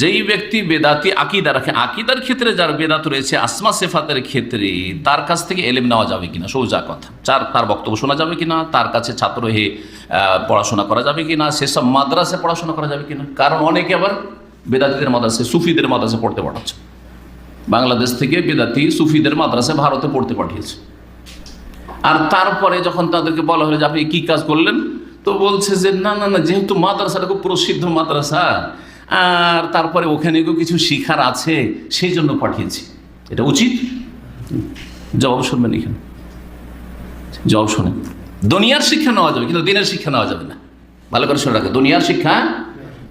যেই ব্যক্তি বেদাতি আকিদা রাখে, আকিদার ক্ষেত্রে যার বেদাত রয়েছে, আসমা সেফাতের ক্ষেত্রে তার কাছ থেকে এলেম নেওয়া যাবে কিনা? সৌজা কথা। চার, তার বক্তব্য শোনা যাবে কিনা? তার কাছে ছাত্র হয়ে পড়াশোনা করা যাবে কিনা? সেসব মাদ্রাসে পড়াশোনা করা যাবে কিনা? কারণ অনেকে আবার বেদাতিদের মাদ্রাসে, সুফিদের মাদ্রাসে পড়তে পাঠাচ্ছে। বাংলাদেশ থেকে বেদাতি, সুফিদের মাদ্রাসে ভারতে পড়তে পাঠিয়েছে। আর তারপরে যখন তাদেরকে বলা হলো যে আপনি কি কাজ করলেন? তো বলছে যে, না না না, যেহেতু মাদ্রাসাটা খুব প্রসিদ্ধ মাদ্রাসা আর তারপরে ওখানে কিছু শিখার আছে, সেই জন্য পাঠিয়েছি। এটা উচিত? জবাব শুনবেন এখানে। জবাব শোনেন। দুনিয়ার শিক্ষা নেওয়া যাবে, কিন্তু দিনের শিক্ষা নেওয়া যাবে না। ভালো করে শুনে রাখে, দুনিয়ার শিক্ষা,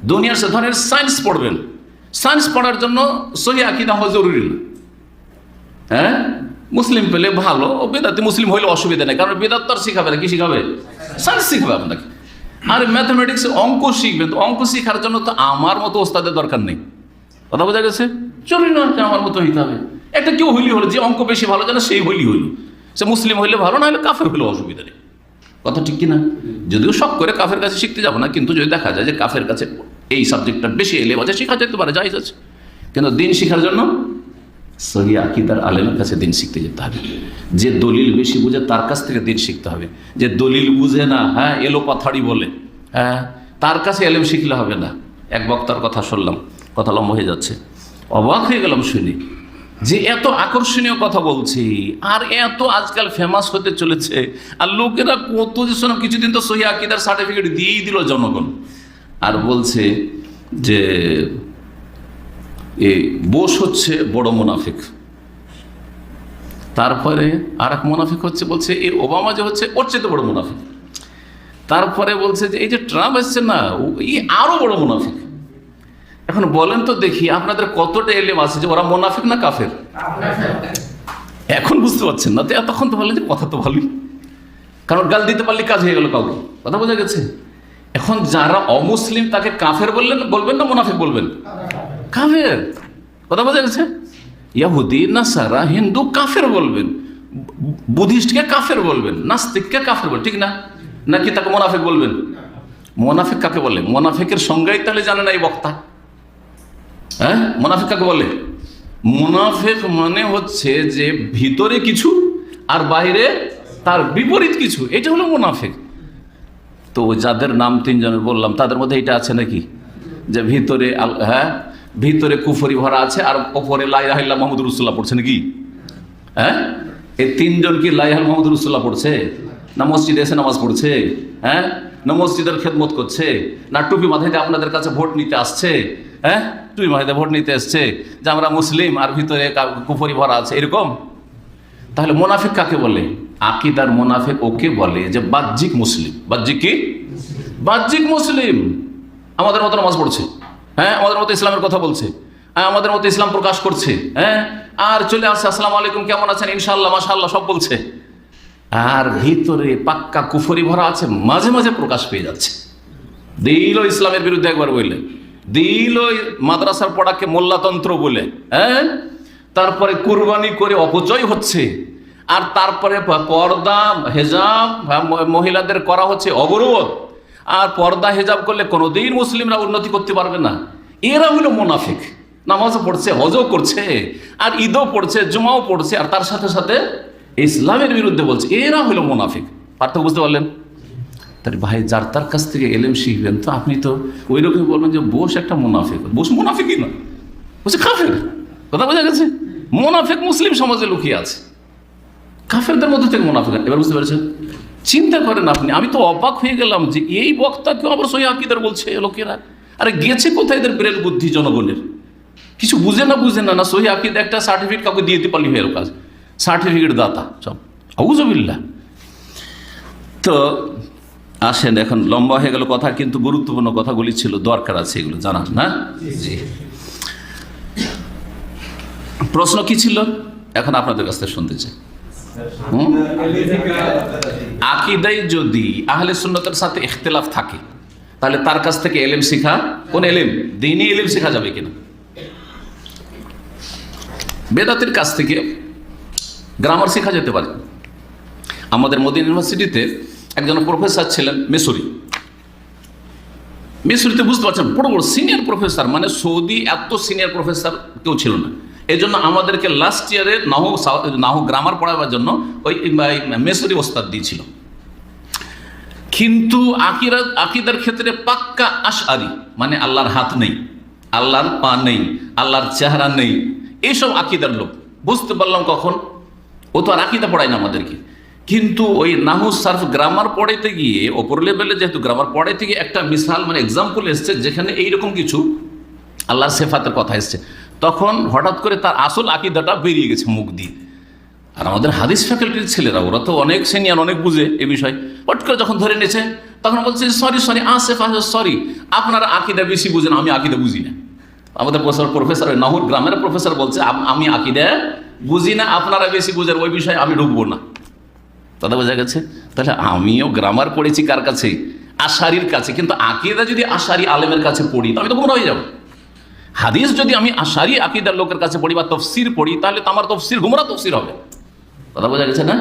দুনিয়ার ধরনের সায়েন্স পড়বেন। সায়েন্স পড়ার জন্য সহি আকিদা হওয়া জরুরি না। হ্যাঁ? মুসলিম পেলে ভালো বেদাতি মুসলিম হইলে অসুবিধা নেই, কারণ বেদাত তো আর শিখাবে না, কি শিখাবে? সায়েন্স শিখাবে আপনাকে। আর ম্যাথামেটিক্স অঙ্ক শিখবেন তো অঙ্ক শেখার জন্য তো আমার মতো ওস্তাদের দরকার নেই। কথা বোঝা গেছে? চলি না আমার মতো হইতে হবে। একটা কেউ হইলি হলো, যে অঙ্ক বেশি ভালো জানে সেই হইলি হইল। সে মুসলিম হইলে ভালো না হলে কাফের হইলে অসুবিধা নেই। কথা ঠিক কিনা? যদিও শখ করে কাফের কাছে শিখতে যাব না, কিন্তু যদি দেখা যায় যে কাফের কাছে এই সাবজেক্টটা বেশি এলে বাজে শেখা যেতে পারে যাই আছে। কিন্তু দিন শেখার জন্য সহি আকিদার আলেমের কাছে দিন শিখতে যেতে হবে। যে দলিল বেশি বুঝে তার কাছ থেকে দিন শিখতে হবে। যে দলিল বুঝে না হ্যাঁ এলো পাথাড়ি বলে হ্যাঁ তার কাছে এলেম শিখলে হবে না। এক বক্তার কথা শুনলাম, কথা লম্বা হয়ে যাচ্ছে। অবাক হয়ে গেলাম শুনি। যে এত আকর্ষণীয় কথা বলছি, আর এত আজকাল ফেমাস হতে চলেছে, আর লোকেরা কত যে শোনাম কিছুদিন তো সহি আকিদার সার্টিফিকেট দিয়েই দিল জনগণ। আর বলছে যে বোস হচ্ছে বড় মুনাফিক। তারপরে আর এক মুনাফিক হচ্ছে বলছে এই ওবামা যে হচ্ছে ওর চেয়ে বড় মুনাফিক। তারপরে বলছে যে, এই যে ট্রাম্প আসছে না, ও- এই আরও বড় মুনাফিক। এখন বলেন তো দেখি, আপনাদের কতটা এলেম আছে যে ওরা মুনাফিক না কাফের? এখন বুঝতে পারছেন না, তো তখন তো বললেন যে কথা তো ভালোই। কারণ গাল দিতে পারলে কাজ হয়ে গেল কাউকে। কথা বোঝা গেছে? এখন যারা অমুসলিম তাকে কাফের বললেন, বলবেন না মুনাফিক বলবেন? কাফের। কথা বোঝা গেছে? ইয়াহুদি, নাসারা, হিন্দু কাফের বলবেন। বুদ্ধিস্টকে কাফের বলবেন, নাস্তিককে কাফের বলবেন, ঠিক না? নাকি তাকে মোনাফেক বলবেন? মোনাফেক কাকে বলে? মোনাফেকের সংজ্ঞাই তাহলে জানে না এই বক্তা। হ্যাঁ? মোনাফেক কাকে বলে? মোনাফেক মানে হচ্ছে যে ভিতরে কিছু আর বাইরে তার বিপরীত কিছু। এটা হলো মোনাফেক। তো যাদের নাম তিনজনের বললাম, তাদের মধ্যে এটা আছে নাকি? যে ভিতরে হ্যাঁ? ভিতরে কুফরি ভরা আছে আর ওপরে লাইলাহিল্লা মোহাম্মদ রসুল্লাহ পড়ছে নাকি? হ্যাঁ? এই তিনজন কি লাইহাল মোহাম্মদ রসুল্লাহ পড়ছে? না মসজিদে এসে নামাজ পড়ছে? হ্যাঁ? না মসজিদের খেদমত করছে? না টুপি দিয়ে আপনাদের কাছে ভোট নিতে আসছে? হ্যাঁ? টুপি মাথায় ভোট নিতে এসছে যে আমরা মুসলিম আর ভিতরে কুফরি ভরা আছে, এরকম? তাহলে মোনাফিক কাকে বলে? আকিদার মোনাফিক ওকে বলে যে বাহ্যিক মুসলিম। বাহ্যিক কি? বাহ্যিক মুসলিম। আমাদের মতো নামাজ পড়ছে। হ্যাঁ আমাদের মতো ইসলামের কথা বলছে। হ্যাঁ আমাদের মতো ইসলাম প্রকাশ করছে। হ্যাঁ আর চলে আসছে, আসসালামু আলাইকুম, কেমন আছেন? ইনশাল্লাহ মাশাল্লাহ সব বলছে। আর ভিতরে পাক্কা কুফরি ভরা আছে, মাঝে মাঝে প্রকাশ পেয়ে যাচ্ছে। দিল ইসলামের বিরুদ্ধে একবার বললে। দিল মাদ্রাসার পড়াকে মোল্লাতন্ত্র বলে। হ্যাঁ তারপরে কুরবানি করে অপচয় হচ্ছে। আর তারপরে পর্দা, হেজাব, মহিলাদের করা হচ্ছে অবরোধ। আর পর্দা হেজাব করলে কোনোদিন মুসলিমরা উন্নতি করতে পারবে না। এরা হলো মোনাফিক। নামাজও পড়ছে, হজও করছে, আর ঈদও পড়ছে, জুমাও পড়ছে, আর তার সাথে সাথে ইসলামের বিরুদ্ধে বলছে, এরা হলো মোনাফিক। পার্থক্য বুঝতে পারলেন? তাহলে ভাই, যার তার কাছ থেকে এলেম শিখবেন, তো আপনি তো ওই রকমই বলবেন যে বোস একটা মুনাফিক। বোস মুনাফিকই না বলছে কাফের। কথা বোঝা গেছে? মোনাফেক মুসলিম সমাজে লুকিয়ে আছে। কাফেরদের মধ্যে থেকে মোনাফেক এবার বুঝতে পেরেছেন? চিন্তা করেন আপনি আমি তো অবাক হয়ে গেলাম যে এই বক্তাকেও আবার সহি আকিদার বলছে লোকেরা। আরে গেছে কোথায় এদের ব্রেন বুদ্ধি জনগণের? কিছু বুঝে না বুঝে না না সহি আকিদা একটা সার্টিফিকেট কাউকে দিয়ে দিতে পারলি হয়ে কাজ। সার্টিফিকেট দাতা সব আউজবিল্লা তো আসেন এখন লম্বা হয়ে গেল কথা কিন্তু গুরুত্বপূর্ণ কথাগুলি ছিল দরকার আছে এগুলো জানার না জি। প্রশ্ন কি ছিল? এখন আপনাদের কাছ থেকে শুনতে চাই? আকিদাই যদি আহলে সুন্নতের সাথে ইখতলাফ থাকে, তাহলে তার কাছ থেকে এলেম শেখা? কোন এলেম? দিনই এলেম শেখা যাবে কিনা? বেদাতের কাছ থেকে গ্রামার শেখা যেতে পারে। আমাদের মোদী ইউনিভার্সিটিতে একজন প্রফেসর ছিলেন মেসুরি। মিসরিতে বুঝতে পারছেন, বড় বড় সিনিয়র প্রফেসর মানে সৌদি এত সিনিয়র প্রফেসর কেউ ছিল না। এই জন্য আমাদেরকে লাস্ট ইয়ারে নাহু নাহু গ্রামার পড়াবার জন্য ওই মেসরি ওস্তাদ দিয়েছিল। কিন্তু আকিরা, আকিদার ক্ষেত্রে পাক্কা আশআরি মানে আল্লাহর হাত নেই, আল্লাহর পা নেই, আল্লাহর চেহারা নেই এইসব আকিদার লোক। বুঝতে পারলাম কখন? ও তো আর আকিদা পড়ায় না আমাদেরকে। কিন্তু ওই নাহু সার্ফ গ্রামার পড়াইতে গিয়ে ওপর লেভেলে যেহেতু গ্রামার পড়াইতে গিয়ে একটা মিসাল মানে এক্সাম্পল এসছে, যেখানে এইরকম কিছু আল্লাহর সেফাতের কথা এসছে। তখন হঠাৎ করে তার আসল আকিদাটা বেরিয়ে গেছে মুখ দিয়ে। আর আমাদের হাদিস ফ্যাকাল্টির ছেলেরা, ওরা তো অনেক সিনিয়র অনেক বুঝে এ বিষয়। পট করে যখন ধরে নিয়েছে, তখন বলছে সরি সরি আসেফ আসে সরি আপনারা আকিদা বেশি বুঝেন, আমি আকিদা বুঝি না। আমাদের প্রফেসর প্রফেসর নাহুর গ্রামের প্রফেসর বলছে, আম- আমি আকিদা বুঝি না, আপনারা বেশি বুঝেন, ওই বিষয়ে আমি ঢুকবো না। দাদা বোঝা গেছে, তাহলে আমিও গ্রামার পড়েছি কার কাছে? আশারির কাছে। কিন্তু আকিদা যদি আশারি আলেমের কাছে পড়ি, তো আমি তো গুমরা হয়ে যাব। হাদিস যদি আমি আশারি আকিদার লোকের কাছে পড়ি বা তফসির পড়ি, তাহলে তো আমার তফসির, গুমরা তফসির হবে। কথা বোঝা গেছে না?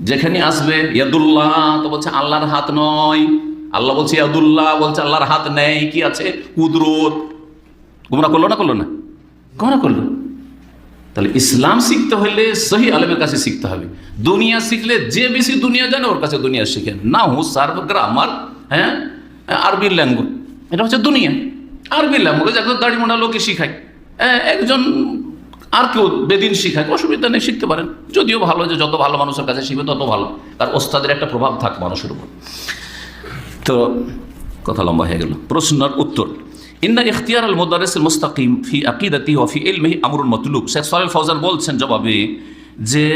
যেখানে আসবে, ইয়াদুল্লাহ, তো বলছে আল্লাহর হাত নয়। আল্লাহ বলছে ইয়াদুল্লাহ, বলছে আল্লাহর হাত নেই, কি আছে? কুদরত। গুমরা করল না করল না? গুমরা করল। তাহলে ইসলাম শিখতে হলে সহি আলেমের কাছে শিখতে হবে। দুনিয়া শিখলে যে বেশি দুনিয়া জানে, ওর কাছে দুনিয়া শিখে। না হু সার্ভ গ্রামার হ্যাঁ আরবি ল্যাঙ্গুয়েজ। এটা হচ্ছে দুনিয়া। আরবি ল্যাঙ্গুয়েজ একজন দাড়ি মোড়া লোকে শিখায়। একজন আর কেউ বেদিন শিখায়, অসুবিধা নেই, শিখতে পারেন। যদিও ভালো যে যত ভালো মানুষের কাছে শিখবে তত ভালো তার ওস্তাদের একটা প্রভাব থাক মানুষের উপর। তো কথা লম্বা হয়ে গেল। প্রশ্নের উত্তর, ইন্না ইখতিয়ার আল মুদারিস মুস্তাকিম ফি আকিদাতি ও ফি ইলমিহি আমরুল মতলুব। শেখ সালেল ফৌজান বলছেন জবাবে যে,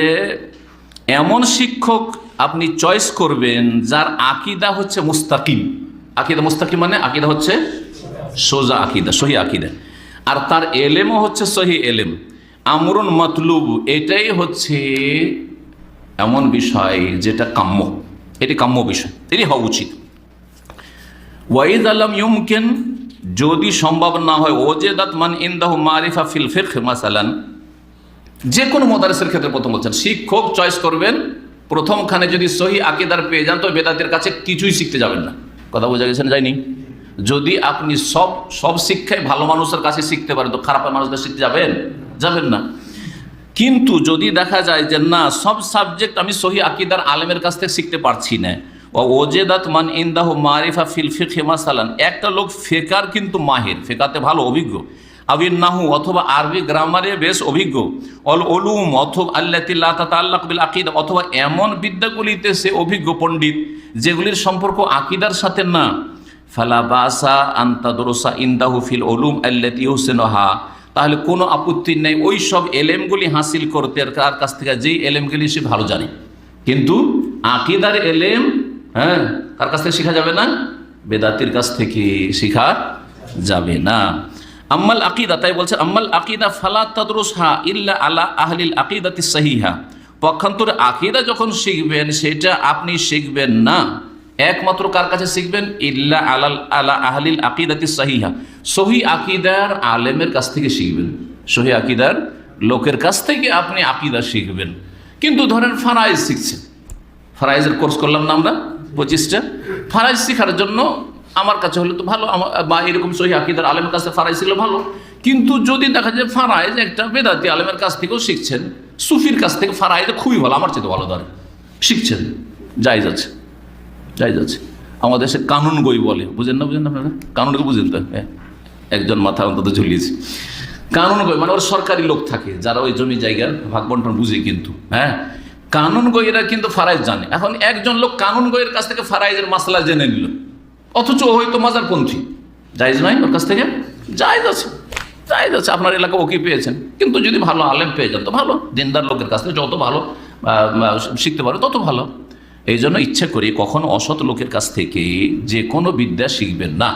এমন শিক্ষক আপনি চয়েস করবেন যার আকিদা হচ্ছে মুস্তাকিম। আকিদা মুস্তাকিম মানে আকিদা হচ্ছে সোজা আকিদা, সহি আকিদা। আর তার এলেমও হচ্ছে সহি এলেম। আমরুন মতলুব, এটাই হচ্ছে এমন বিষয় যেটা কাম্য। এটি কাম্য বিষয়, এটি হওয়া উচিত। ওয়াইদ আলম ইউমকেন, যদি সম্ভব না হয়, ওজেদাত মান ইন্দাহু মারিফা ফিল ফিকহ মাসালান। যে কোনো মদারেসের ক্ষেত্রে প্রথম বলছেন, শিক্ষক চয়েস করবেন, প্রথমখানে যদি সহি আকিদার পেয়ে যান, তো বেদাতের কাছে কিছুই শিখতে যাবেন না। কথা বোঝা গেছেন যায়নি? যদি আপনি সব সব শিক্ষায় ভালো মানুষের কাছে শিখতে পারেন, তো খারাপ মানুষদের শিখতে যাবেন? যাবেন না। কিন্তু যদি দেখা যায় যে না, সব সাবজেক্ট আমি সহি আকিদার আলেমের কাছ থেকে শিখতে পারছি না ওজেদাত মান ইন্দাহ মারিফা ফিল ফিকহে মাসালান, একটা লোক ফেকার কিন্তু মাহির, ফেকাতে ভালো, অভিজ্ঞ। আবির নাহু অথবা আরবি গ্রামারে বেশ অভিজ্ঞ। অল অলুম অথবা আল্লাহ তাল্লাহ বিল আকিদা, অথবা এমন বিদ্যাগুলিতে সে অভিজ্ঞ পণ্ডিত, যেগুলির সম্পর্ক আকিদার সাথে না। ফালা বাসা আন্তাদরসা ইন্দাহু ফিল অলুম আল্লাতি হোসেনহা তাহলে কোনো আপত্তি নেই, ওই সব এলেমগুলি হাসিল করতে আর তার কাছ থেকে, যেই এলেমগুলি সে ভালো জানে। কিন্তু আকিদার এলেম হ্যাঁ কার কাছ থেকে শেখা যাবে না? বেদাতির কাছ থেকে শেখা যাবে না। আম্মাল আকিদা, তাই বলছে, আম্মাল আকিদা ফালা তাদরুসহা ইল্লা আলা আহলিল আকিদাতি সাহিহা। পক্ষান্তরে আকিদা যখন শিখবেন, সেটা আপনি শিখবেন না। একমাত্র কার কাছে শিখবেন? ইল্লা আলাল আলা আহলিল আকিদাতি সাহিহা। সহি আকিদার আলেমের কাছ থেকে শিখবেন। সহি আকিদার লোকের কাছ থেকে আপনি আকিদা শিখবেন। কিন্তু ধরেন ফারাইজ শিখছেন। ফারাইজের কোর্স করলাম না আমরা, পঁচিশটা। ফারাইজ শেখার জন্য আমার কাছে হলে তো ভালো বা এরকম সহি আকিদার আলেমের কাছে ফারাইজ শিখলে ভালো। কিন্তু যদি দেখা যায় ফারাইজ একটা বেদাতি আলেমের কাছ থেকেও শিখছেন, সুফির কাছ থেকে ফারাইজ খুবই ভালো, আমার চেয়ে ভালো ধরে শিখছেন, জায়জ আছে। জায়জ আছে আমাদের দেশে কানুন গই বলে। বুঝেন না বুঝেন না আপনারা? কানুনকে বুঝেন তো হ্যাঁ? একজন মাথা অন্তত ঝুলিয়েছে কানুন গই মানে ওর সরকারি লোক থাকে, যারা ওই জমি জায়গার ভাগ বন্টন বুঝে কিন্তু হ্যাঁ? কানুন গইরা কিন্তু ফারাইজ জানে। এখন একজন লোক কানুন গইয়ের কাছ থেকে ফারাইজের মাসলা জেনে নিল। অথচ হয়তো মাজারপন্থী। জায়জ নয় ওর কাছ থেকে? জায়জ আছে। জায়জ আছে, আপনার এলাকা ওকে পেয়েছেন। কিন্তু যদি ভালো আলেম পেয়ে যান তো ভালো। দিনদার লোকের কাছ থেকে যত ভালো শিখতে পারো তত ভালো। এই জন্য ইচ্ছে করি কখনো অসৎ লোকের কাছ থেকে যে কোনো বিদ্যা শিখবেন না।